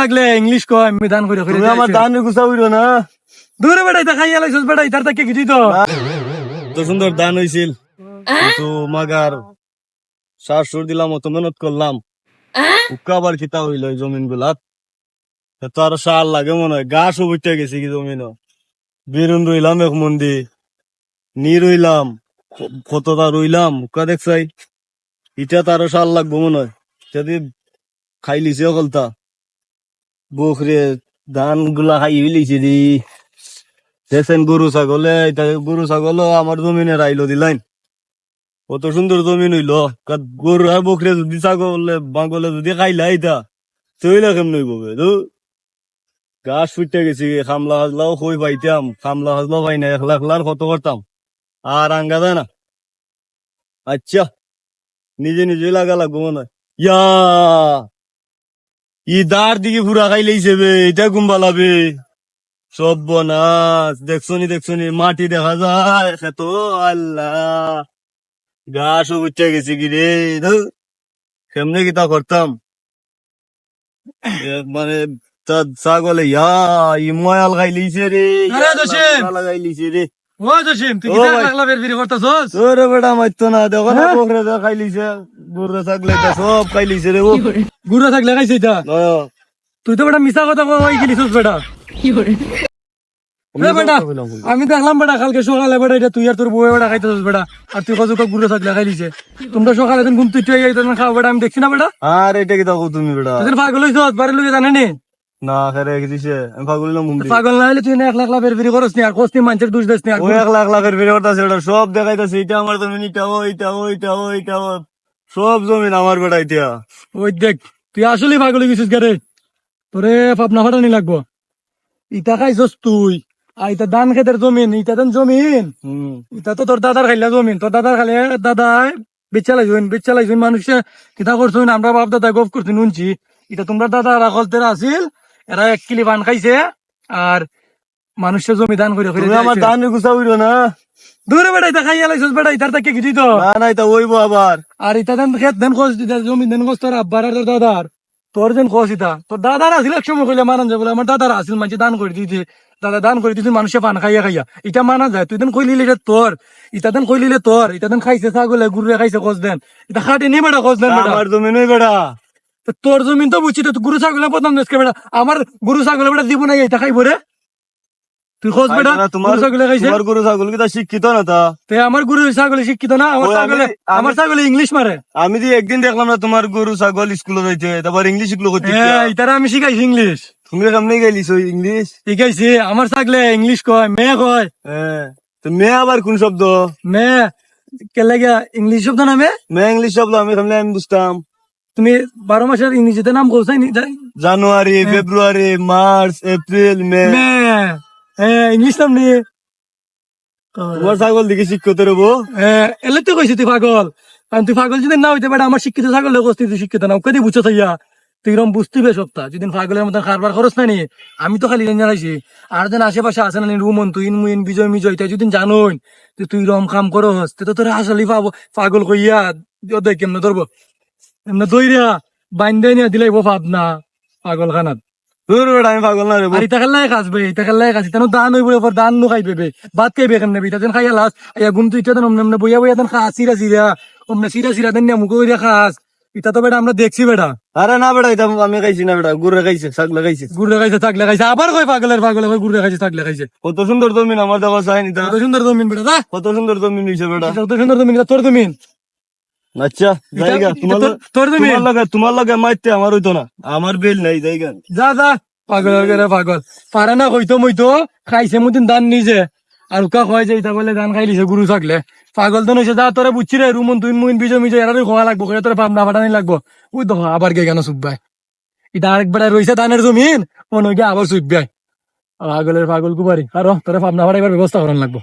লাগলে ইংলিশ কয় আমি দান করে করে আমার দান গুছা উইরো না। দূরে বেড়াই দেখাই এলাইছিস বেড়াই তার তাকে কিছুই তো। তো সুন্দর দান হইছিল। কিন্তু মাগার সার সুর দিলাম অত মেহনত করলাম। খিতা হইল জমিন গুলাত তো আর সার লাগে মনে হয়। গাছ উঠতে গেছে কি জমিন বেরুন রইলাম এক মন্দি নি রইলাম কতটা রইলাম উকা দেখছাই। ইটা তারও সার লাগবো মনে হয়। যদি খাই লিছে অকলতা। বকরে ধানগুলা খাই লিছে দি দেখছেন গরু ছাগলে গরু ছাগল আমার জমিনে রাইলো দিলাইন কত সুন্দর জমিন হইল। গরু আর বকরে যদি ছাগলে বাগলে যদি খাইলা এটা, চইলা কেমন হইব দু গাছ ফুটতে গেছি খামলা হাজলাও কই পাইতাম, খামলা হাজলাও পাই না একলা একলার কত করতাম। আর আঙ্গা দেয় না। আচ্ছা নিজে নিজে লাগা লাগবো মনে হয়। ইয়া! ই দার দিকে পুরা খাইলেইছে বে এটা গুম্বালাবে সব বনাস দেখছনি দেখছনি মাটি দেখা যায় খেত আল্লাহ। ঘাস উঠে গেছে কি রে? কেমনে কিতা করতাম? মানে ছাগলে ইয়া ই ময়াল খাইলিছে রে! লাগাইলিছে রে। ও জসিম তুই কি। লাগলা বের বের করতাছস? তোরে বেটা মারতো না দেখো না হ্যাঁ? বকরে দা খাইলিছে গরুরে ছাগলে এটা সব খাইলিছে রে ও। গুড়া থাকলে খাইছে এটা? তুই তো বেটা মিছা কথা কই গেলিছস বেটা। এ বেটা আমি দেখলাম বেটা কালকে সকালে বেটা এটা তুই আর তোর বউ বেটা খাইতেছিস বেটা আর তুই কত গুড়ে থাকলে খাইলিছে। তোমরা সকালে দিন ঘুম তুই খাও বেটা আমি দেখছি না বেটা। আর এটা কি দেখো তুমি বেটা? তুই পাগল হইছ বাড়ির লোকে জানে নি? না খেরে দিছে আমি পাগল ঘুমরি পাগল না হলে তুই না এক লাখ লাখ বেরি করস নি আর কোস নি মানুষের দুষ নি আর এক লাখ লাখের বেড়ে করতেছে ওটা। সব দেখাইতেছে এটা আমার জমিন এটা ওইটা ওইটা ও। সব জমিন আমার বেটা এটা ওই দেখ তুই আসলেই পাগল গেছিস গারে তোরে পাপনা ফাটানি লাগবো। ইটা খাইছস তুই। আর ইটা ধান খেতের জমিন ইটা ধান জমিন। ইটা তো তোর দাদার খাইলা জমিন। তোর দাদার খালে দাদাই বেচা লাইছুন বেচা লাইছুন মানুষে। কিতা করছুন? আমরা বাপ দাদা গপ করছি নুনছি। এটা তোমরা দাদা তেরা আছিল। এরা এক কিলি পান খাইছে আর মানুষের জমি দান করে করে আমার দান গুছা না। দূরে বেটা খাইয়া লাইছস বেটা ইটার তাকে কিছুই তো। না না এটা ওইব আবার। আর ইটা দেন খেত দেন খোঁজ দিতে জমি দেন খোঁজ তোর আব্বার আর তোর দাদার। তোর যেন খোঁজ ইটা তোর দাদার আছিল এক সময় কইলে মানান যায় বলে আমার দাদার আছিল মানুষ দান করে দিতে। দাদা দান করে দিতে মানুষে পান খাইয়া খাইয়া। ইটা মানা যায় তুই দেন কইলিলে এটা তোর। ইটা দেন কইলিলে তোর। ইটা দেন খাইছে ছাগলে গুরুরে খাইছে খোঁজ দেন। এটা খাটে নি বেটা খোঁজ দেন বেটা আমার বেটা তো তোর জমিন তো বুঝছি তো গরু ছাগলে প্রথম দেশকে বেটা? আমার গরু ছাগলে বেটা দিব না এটা খাইবো রে তুই খোঁজ বেটা তোমার ছাগলে খাইছে। তোমার গরু ছাগল কি শিক্ষিত না তা? তে আমার গরু ছাগলে শিক্ষিত না আমার ছাগলে আমার ছাগলে ইংলিশ মারে। আমি যে একদিন দেখলাম না তোমার গরু ছাগল স্কুলে যাইতে। তারপর ইংলিশ শিখলো করতে হ্যাঁ ইতারা আমি শিখাইছি ইংলিশ। তুমি কেমনে গেলিস ওই ইংলিশ? শিখাইছি আমার থাকলে ইংলিশ কয় মেয়ে কয়। হ্যাঁ তো মেয়ে আবার কোন শব্দ? মেয়ে কে লাগে ইংলিশ শব্দ নামে মেয়ে? ইংলিশ শব্দ আমি কেমনে আমি বুঝতাম। তুমি বারো মাসের ইংলিশতে নাম কোথায় জানুয়ারি ফেব্রুয়ারি মার্চ এপ্রিল মে। হ্যাঁ ইংলিশ নাম নিয়ে। তোমার ছাগল দিকে শিক্ষিত রবো এলে তো কইছি তুই পাগল। কারণ তুই পাগল যদি না হইতে পারে আমার শিক্ষিত ছাগল লোক তুই শিক্ষিত না। ওকে দিয়ে বুঝছ থাইয়া তুই এরকম বুঝতে পেরে সপ্তাহ যদি পাগলের মতন খারবার খরচ না নি আমি তো খালি জানাইছি আর যেন আশেপাশে আছে না রুমন তুই মুইন বিজয় মিজয় তাই যদি জানোই যে তুই রম কাম করস তে তো তোর আসলে পাবো পাগল কইয়া দেখ কেমনে ধরবো? এমনি দইরা বাইন্দে নিয়ে দিলাই ভাব না পাগল খানাত দূর বেটা আমি পাগল না রে আর ইটা খেলাই খাসবে ইটা খেলাই খাসি তেন দান হইব এবার দান নো খাইবে বে। ভাত খাইবে কেন ইটা যেন খাইয়া লাস আয়া গুম তুই দেন অমনে অমনে বইয়া বইয়া দেন খা সিরা সিরা অমনে সিরা সিরা দেন মুখ কইরা খাস। ইটা তো বেটা আমরা দেখছি বেটা। আরে না বেটা এটা আমি খাইছি না বেটা গুড়ে খাইছে ছাগলে খাইছে। গুড়ে খাইছে থাকলে খাইছে। আবার কই পাগলের পাগলে কই গুড়ে খাইছে থাকলে খাইছে। কত সুন্দর জমিন আমার দেখা চাই নি। কত সুন্দর জমিন বেটা কত সুন্দর জমিন হইছে বেটা। কত সুন্দর জমিন তোর জমিন। আচ্ছা জায়গা তোমার তোর- জমিন তোমার লাগে তোমার লাগে মারতে আমার হইতো না। আমার বেল নাই জায়গা যা যা পাগল গেলে পাগল। পারে না কইতো মইতো। খাইছে মুদিন দান নিজে। আর উকা খোয়াই যে ইতা বলে দান খাইলিছে গুরু থাকলে। পাগল তো নইছে যা তোরে বুঝছি রে রুমন তুই মুইন বিজয় মিজয় এরারে খোয়া লাগবো করে তোরে পাবনা ফাটানি লাগবো। ওই তো আবার গে কেন সুব্বাই এটা আরেকবার রইছে দানের জমিন। মনে হয় আবার সুব্বাই পাগলের পাগল কুবারি আর তোরে পাবনা ফাটাইবার ব্যবস্থা করান লাগবো।